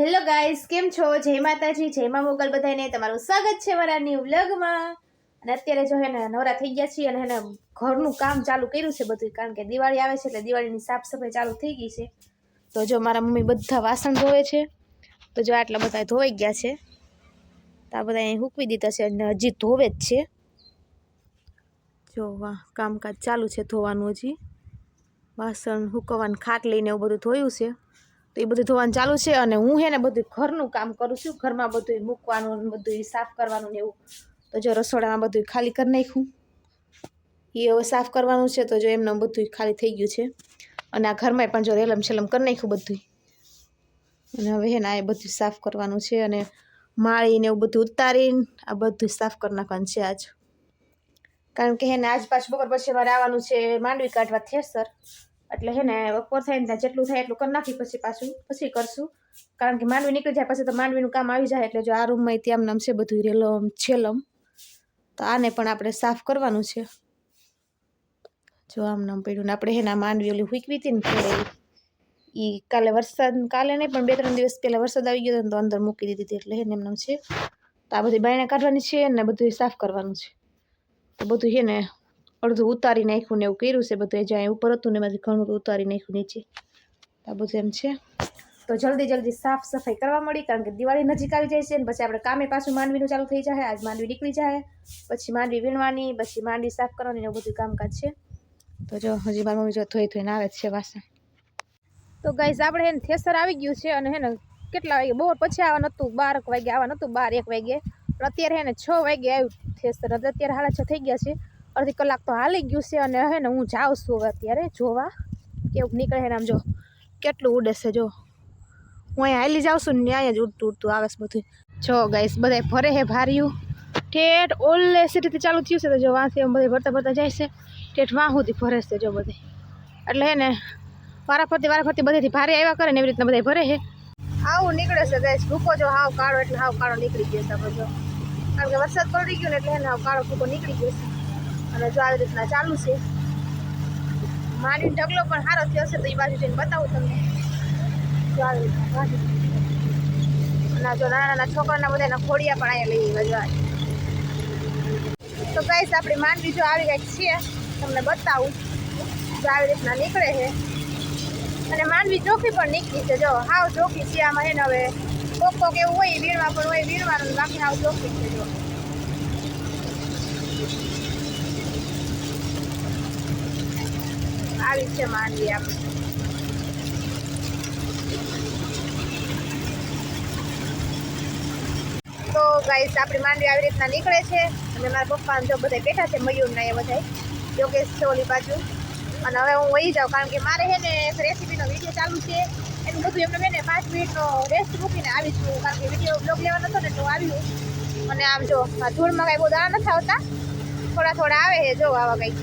Hello guys કેમ છો? જય માતાજી, જય મા મોગલ બધાને તમારું સ્વાગત છે મારા ન્યૂ વ્લોગમાં અને અત્યારે જો એને નવરા થઈ ગયા છીએ અને એને ઘરનું કામ ચાલુ કર્યું છે બધું, કારણ કે દિવાળી આવે છે એટલે દિવાળીની સાફ સફાઈ ચાલુ થઈ ગઈ છે. તો જો મારા મમ્મી બધા વાસણ ધોવે છે. તો જો આટલા બધા ધોવાઈ ગયા છે. તો આ બધા અહીં હૂકવી દીધા છે અને હજી ધોવે જ છે. જો વાહ, કામકાજ ચાલુ છે ધોવાનું હજી. વાસણ હુકવવાનું, ખાટ લઈને એવું બધું ધોયું છે. તો એ બધું ધોવાનું ચાલુ છે અને હું હે ને બધું ઘરનું કામ કરું છું. ઘરમાં બધું મૂકવાનું બધું સાફ કરવાનું ને એવું. તો જો રસોડામાં બધું ખાલી કરી નાખ્યું. એ હવે સાફ કરવાનું છે તો જો એમને બધું ખાલી થઈ ગયું છે. અને આ ઘરમાં પણ જો રેલમ છેલમ કરી નાખ્યું બધું અને હવે હે ને આ બધું સાફ કરવાનું છે અને માળીને એવું બધું ઉતારીને આ બધું સાફ કરી નાખવાનું છે આજ. કારણ કે હે ને આજ પાછું બપોર પછી મારે આવવાનું છે માંડવી કાઢવા થેસર. એટલે હે ને બપોર થાય ને જેટલું થાય એટલું કરી નાખી પછી પાછું, પછી કરશું. કારણ કે માંડવી નીકળી જાય પછી તો માંડવીનું કામ આવી જાય એટલે જો આ રૂમમાં ત્યાં નામ છે બધું રેલમ, છેલમ. તો આને પણ આપણે સાફ કરવાનું છે. જો આમ નામ પડ્યું ને આપણે હેના માંડવી ઓલી હુકવી હતી ને એ કાલે વરસાદ, કાલે નહીં પણ બે ત્રણ દિવસ પહેલાં વરસાદ આવી ગયો તો અંદર મૂકી દીધી હતી એટલે હેને એમ છે. તો આ બધી બાયણા કાઢવાની છે ને બધું સાફ કરવાનું છે. તો બધું છે ને અડધું ઉતારી નાખ્યું ને એવું કર્યું છે, બધું જ્યાં ઉપર હતું ને એમાંથી ઘણું ઉતારી નાખ્યું નીચે. આ બધું એમ છે. તો જલ્દી જલ્દી સાફ સફાઈ કરવા મળી, કારણ કે દિવાળી નજીક આવી જાય છે ને પછી આપણે કામે પાછું માંડવીનું ચાલુ થઈ જાય, આજ માંડવી નીકળી જાય, પછી માંડવી વીણવાની, પછી માંડવી સાફ કરવાની એવું બધું કામકાજ છે. તો જો, હજી મારી મમ્મી જો થોઈ થોઈને આવે છે વાસણ. તો ગાઈઝ આપણે હે ને થેસર આવી ગયું છે અને હે ને કેટલા વાગે? બપોર પછી આવવાનું હતું બાર વાગે, આવવાનું હતું બાર એક વાગે. અત્યારે હે ને છ વાગે આવ્યું થેસર. અત્યારે સાડા છ થઈ ગયા છે. અડધી કલાક તો હાલી ગયું છે અને હે ને હું જાઉં છું હવે અત્યારે જોવા. કેવું નીકળે ને આમ જો, કેટલું ઉડે છે જો. હું અહીંયા હાલી જાઉં છું ને અહીંયા જ ઉડતું ઉડતું આવે છે બધું. જો ગાઈસ બધા ભરે હે ભાર્યું. ઠેઠ ઓલે સિટીથી ચાલુ થયું છે તો જો વાંસી એમ બધા ભરતા ભરતા જાય છે. ઠેઠ વાહુથી ભરે છે જો બધે એટલે હે ને વારાફરતી વારાફરતી બધેથી ભારે આવ્યા કરે ને એવી રીતના બધા ભરે છે આવું નીકળે છે ગાઈસ ભૂકો જો હાવ કાળો, એટલે હાવ કાળો નીકળી ગયો છે આપણે જો. કારણ કે વરસાદ પડી ગયો ને એટલે એને હાવ કાળો ભૂકો નીકળી ગયો છે. અને જો આવી રીતના ચાલુ છે, માંડીને ઢગલો પણ સારો થયો છે તો એ બાજુ જઈને બતાવું તમને. જો આવી રીતના. અને જો નાના નાના છોકરાના બધાના ખોડિયા પણ અહીંયા લઈ આવ્યા તો ગાઈસ, આપણી માંડવી જો આવી કંઈક છે, તમને બતાવું. જો આવી રીતના નીકળે છે. અને માંડવી ચોખી પણ નીકળી છે, જો. હાવ ચોખી છે આમાં એને હવે. કોક કોક એવું હોય, વીણવા પણ હોય, વીણવાનું બાકી હાવ ચોખ્ખી છે, જો. આવી છે માંડવી આપણી તો ગાઈસ આપણી માંડવી આવી રીતના નીકળે છે અને મારા પપ્પા જો બધા બેઠા છે મયુરના એ બધા યોગેશ છે ઓલી બાજુ. અને હવે હું વહી જાઉં, કારણ કે મારે છે ને રેસીપીનો વીડિયો ચાલુ છે. એનું બધું એમને મેં પાંચ મિનિટનો રેસ્ટ મૂકીને આવી છું, કારણ કે વીડિયો બ્લોગ લેવાનો હતો ને તો આવ્યું. અને આમ જો, આ ધૂળમાં કાંઈ બહુ દાણા નથી આવતા. થોડા થોડા આવે છે, જો આવા કંઈક.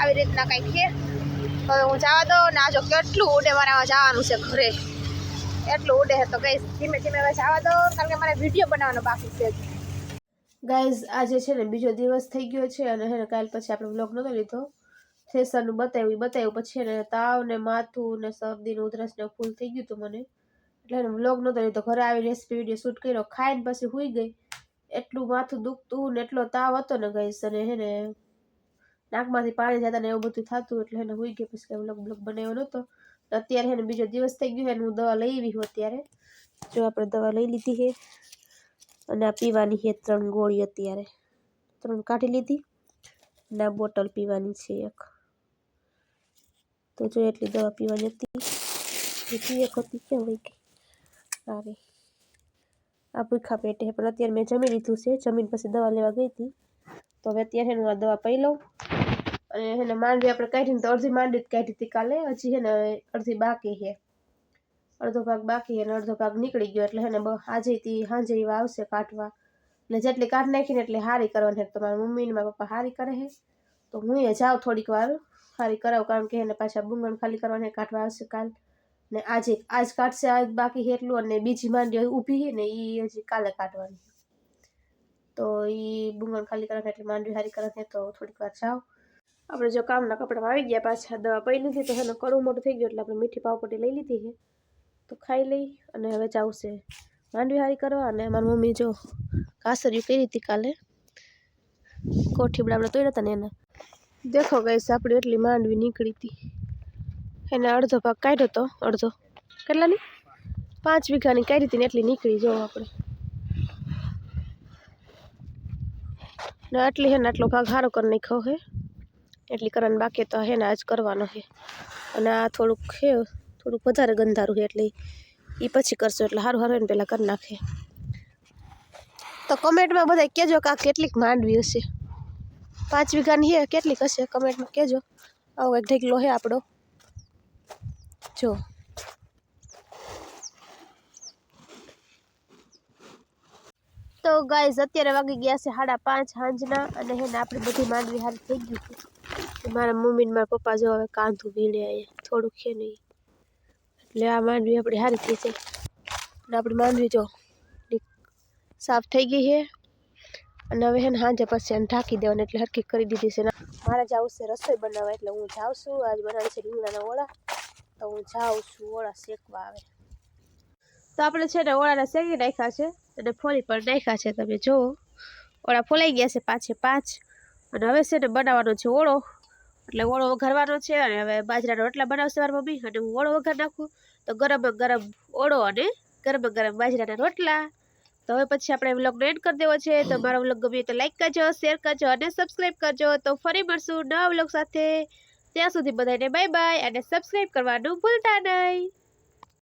આવી રીતના કંઈક છે. હવે હું જવા દઉં ને આજો કેટલું ઉડે મારે જવાનું છે ઘરે. એટલું ઉડે તો કઈ ધીમે ધીમે હવે જવા દો કારણ કે મારે વીડિયો બનાવવાનો બાકી છે ગાઈઝ આજે છે ને બીજો દિવસ થઈ ગયો છે અને હે કાલ પછી આપણે વ્લોગ નહોતો લીધો. થેસરનું બતાવ્યું બતાવ્યું. પછી ને તાવ ને માથું ને શરદીનું ઉધરસ ને ફૂલ થઈ ગયું હતું મને. એટલે એને વ્લોગ નહોતો લીધો. ઘરે આવી રેસીપી વીડિયો શૂટ કર્યો. ખાઈને પછી હુઈ ગઈ. એટલું માથું દુખતું ને એટલો તાવ હતો ને ગઈસ અને હે ને નાકમાંથી પાણી જતા ને એવું બધું થતું એટલે એને હોઈ ગયો. પછી વ્લોગ બ્લોક બનાવ્યો નહોતો. અત્યારે એને બીજો દિવસ થઈ ગયો એને હું દવા લઈ આવી હું અત્યારે. જો આપણે દવા લઈ લીધી છે અને આ પીવાની છે ત્રણ ગોળી અત્યારે. ત્રણ કાઢી લીધી. અને આ બોટલ પીવાની છે એક. તો જો એટલી દવા પીવાની હતી. બીજી એક હતી ક્યાં વહી ગઈ? અરે આ ભૂખા પેટે પણ અત્યારે મેં જમી લીધું છે. જમીન પછી દવા લેવા ગઈ હતી. તો હવે અત્યારે હું આ દવા પી લઉં. અને એને માંડવી આપણે કાઢીને તો અડધી માંડવી જ કાઢી હતી કાલે, હજી છે ને અડધી બાકી છે. અડધો ભાગ બાકી અને અડધો ભાગ નીકળી ગયો એટલે એને આજે તી સાંજે એવા આવશે કાઢવા. એટલે જેટલી કાઢ નાખીને એટલી હારી કરવાની તો મારા મમ્મી મારા પપ્પા હારી કરે છે. તો હું એ જાઉં થોડીક વાર હારી કરાવું, કારણ કે એને પાછા બુંગણ ખાલી કરવાને કાઢવા આવશે કાલ. ને આજે, આજ કાઢશે, આજ બાકી એટલું. અને બીજી માંડવી ઊભી છે ને એ હજી કાલે કાઢવાની તો એ બુંગણ ખાલી કરવાની એટલે માંડવી હારી કરવાની તો થોડીક વાર જાઓ આપણે જો કામના કપડામાં આવી ગયા પાછા દવા પડી લીધી તો એનો કડું મોટું થઈ ગયું એટલે આપણે મીઠી પાવપટી લઈ લીધી છે. તો ખાઈ લઈ અને હવે ચાવશે માંડવી હારી કરવા અને મારી મમ્મી જો કાસરિયું કરી હતી કાલે. કોઠી આપણે તોડ્યા હતા ને એના. દેખો ગઈશ આપણી એટલી માંડવી નીકળી હતી. એને અડધો ભાગ કાઢ્યો હતો અડધો. કેટલાની? પાંચ વીઘાની કાઢી હતી ને એટલી નીકળી જો આપણે. ને આટલી હે ને આટલો ભાગ સારો કરી નાખ્યો હે એટલી કરવાની બાકી તો હે ને આજ કરવાનો છે અને આ થોડુંક છે થોડુંક વધારે ગંધારું છે એટલે એ પછી કરશો, એટલે સારું સારું એને પહેલાં કરી નાખે. તો કમેન્ટમાં બધા કહેજો કે આ કેટલીક માંડવી હશે. પાંચ વીઘાની હે, કેટલીક હશે? કમેન્ટમાં કહેજો. આવો એક ઢેકલો હે આપણો. જો. તો ગાઈઝ અત્યારે વાગી ગયા છે સાડા પાંચ, સાંજના, અને હે ને આપણી બધી માંડવી હારી થઈ ગઈ છે. મારા મમ્મી મારા પપ્પા જો હવે કાંધું અહીંયા થોડુંક છે નહીં. એટલે આ માંડવી આપણી સારી થઈ છે. અને આપણી માંડવી જો સાફ થઈ ગઈ છે. અને હવે હે ને સાંજે પછી એને ઢાંકી દેવાની, એટલે હરખી કરી દીધી છે. મારે જવું છે રસોઈ બનાવવા, એટલે હું જાઉં છું આજ બનાવે છે રીંગણાના ઓળા. તો હું જાઉં છું ઓળા શેકવા આવે. તો આપણે છે ને ઓળાને શેકી નાખ્યા છે અને ફોલી પણ નાખ્યા છે. તમે જુઓ ઓળા ફોલાઈ ગયા છે પાંચે પાંચ અને હવે છે ને બનાવવાનો છે ઓળો. એટલે ઓળો વઘારવાનો છે અને હવે બાજરાના રોટલા બનાવશે મારી મમ્મી અને હું ઓળો વઘાર નાખું. તો ગરમ ગરમ ઓળો અને ગરમ ગરમ બાજરાના રોટલા. તો હવે પછી આપણે વ્લોગનો એન્ડ કરી દેવો છે. તો મારો વ્લોગ ગમે તો લાઈક કરજો શેર કરજો અને સબસ્ક્રાઈબ કરજો. તો ફરી મળશું નવા વ્લોગ સાથે. ત્યાં સુધી બધાને બાય બાય અને સબસ્ક્રાઈબ કરવાનું ભૂલતા નહીં.